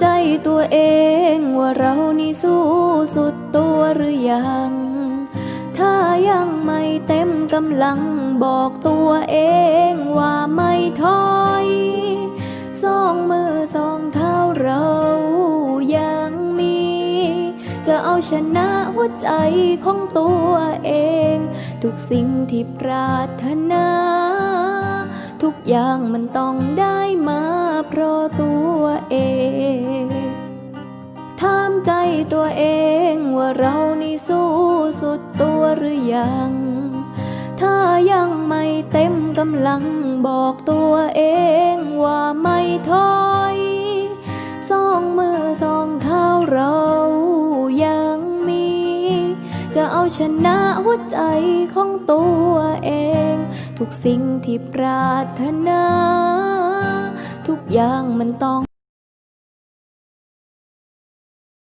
ใจตัวเองว่าเรานี่สู้สุดตัวหรือยัง ถ้ายังไม่เต็มกำลังบอกตัวเองว่าไม่ถอยสองมือสองเท้าเรายังมี จะเอาชนะหัวใจของตัวเอง ทุกสิ่งที่ปรารถนา ทุกอย่างมันต้องได้มาเพราะตัว ว่าเรานี่สู้สุดตัวหรือยัง ถ้ายังไม่เต็มกำลังบอกตัวเองว่าไม่ถอยสองมือสองเท้าเรายังมี จะเอาชนะหัวใจของตัวเอง ทุกสิ่งที่ปรารถนา ทุกอย่างมันต้อง